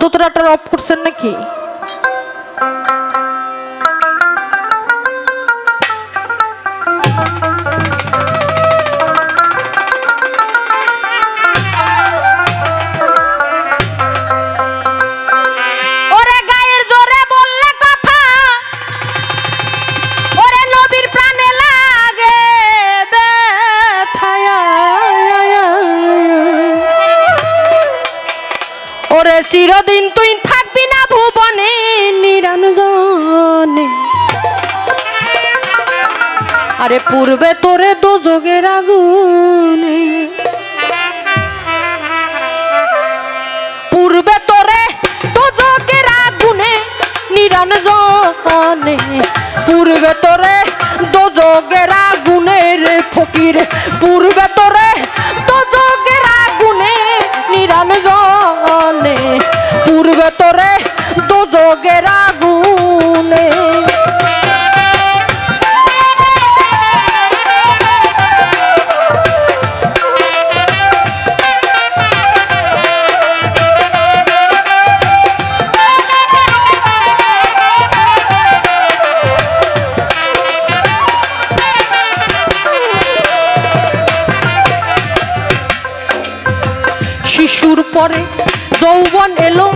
দোতরাটা of করছেন নাকি? চিরদিন তুই থাকবি না ভুবনে, নিরঞ্জনে। আরে পূর্বে তোরে দু যোগের আগুনে। পূর্বে তোরে দু যোগের আগুনে, নিরঞ্জনে। পূর্বে তোরে দু যোগের আগুনের ফকির, পূর্বে করে যৌবন এলো।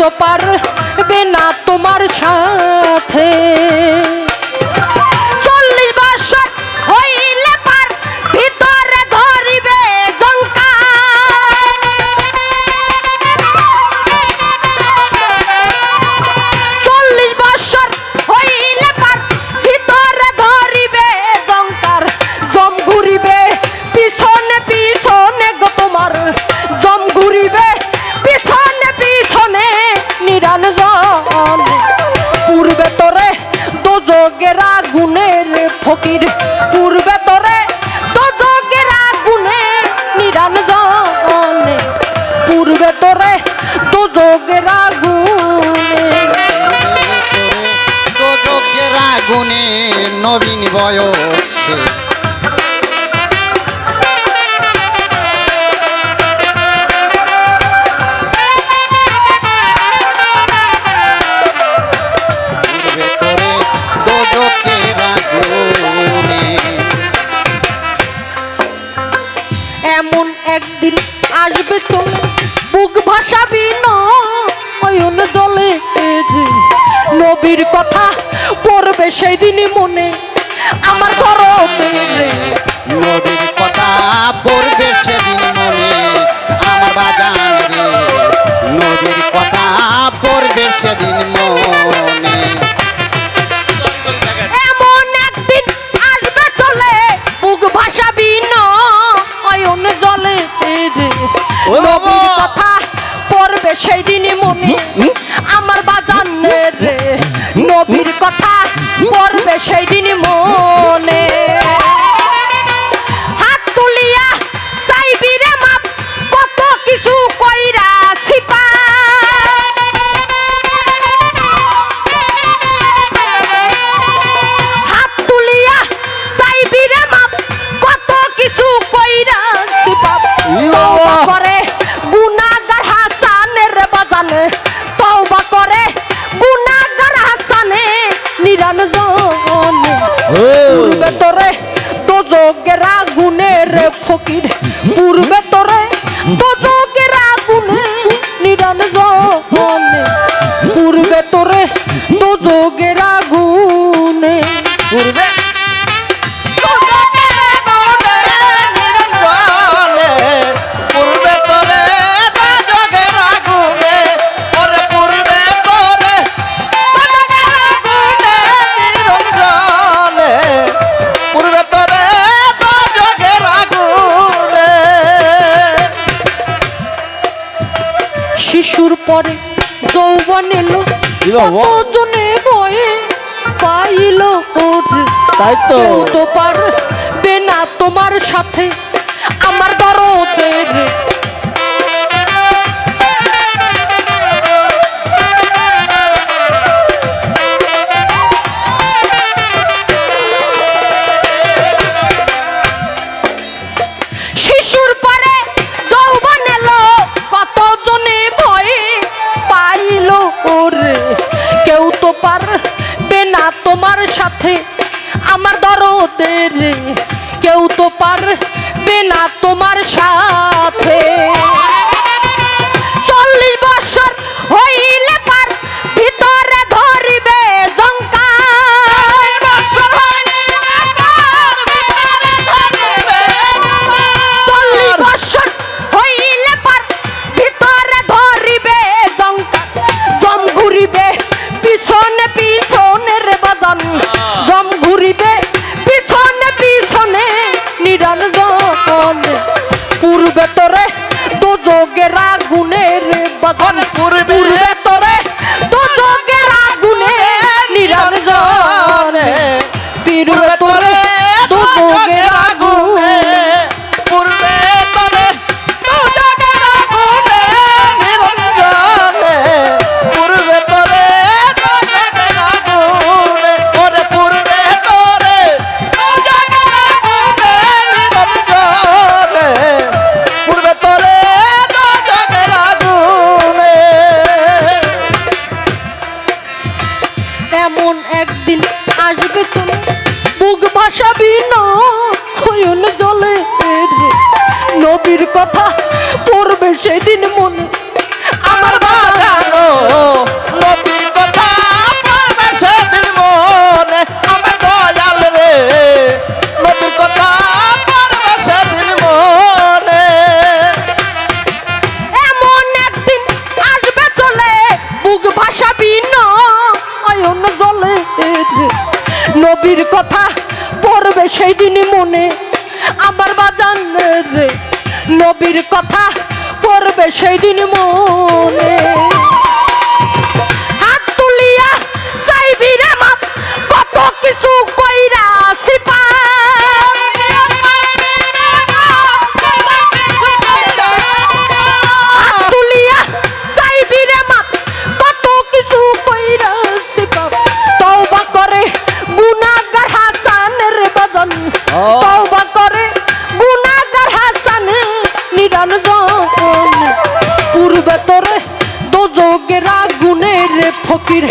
তো পারবে না তোমার সাথে। তোরা গুণের ফকির। পূর্বে তোরে দোজকেরা গুণে, নিরঞ্জনে। পূর্বে তোরে দোজকেরা গুণে। দোজকেরা গুণে নবীন বয় এমন একদিন আসবে তো? বুক ভাসাবি নয়ন জলে নবীর কথা পড়বে সেই দিনই মনে, আমার গরবে নবীর কথা পড়বে সেদিন মনে, আমার বাজান নবীর কথা তোরে তো যোগ্যরা শিশুর পরে যৌবন এলো কতজনে বয়ে পাইল তাই তো। তো পারবে না তোমার সাথে আমার দরদের সাথে আমার দরদের কেউ তো পারবে না তোমার সাথে। থাকবে নবীর কথা পড়বে সেই দিনই মনে। আমার বাজান রে, নবীর কথা পড়বে সেই দিনই মনে। হাত তুলিয়া চাইবি রে মাপ কত কিছু কই ফকির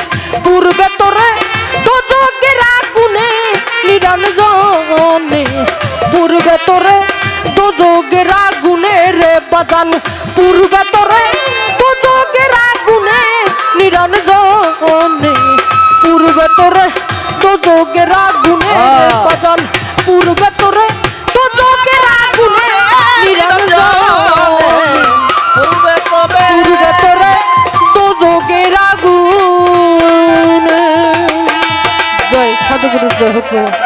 পূর্বে তোরে পূর্বে তোরে দোজকের আগুনে রে বাদাল পূর্বে তোরে 진짜 좋고.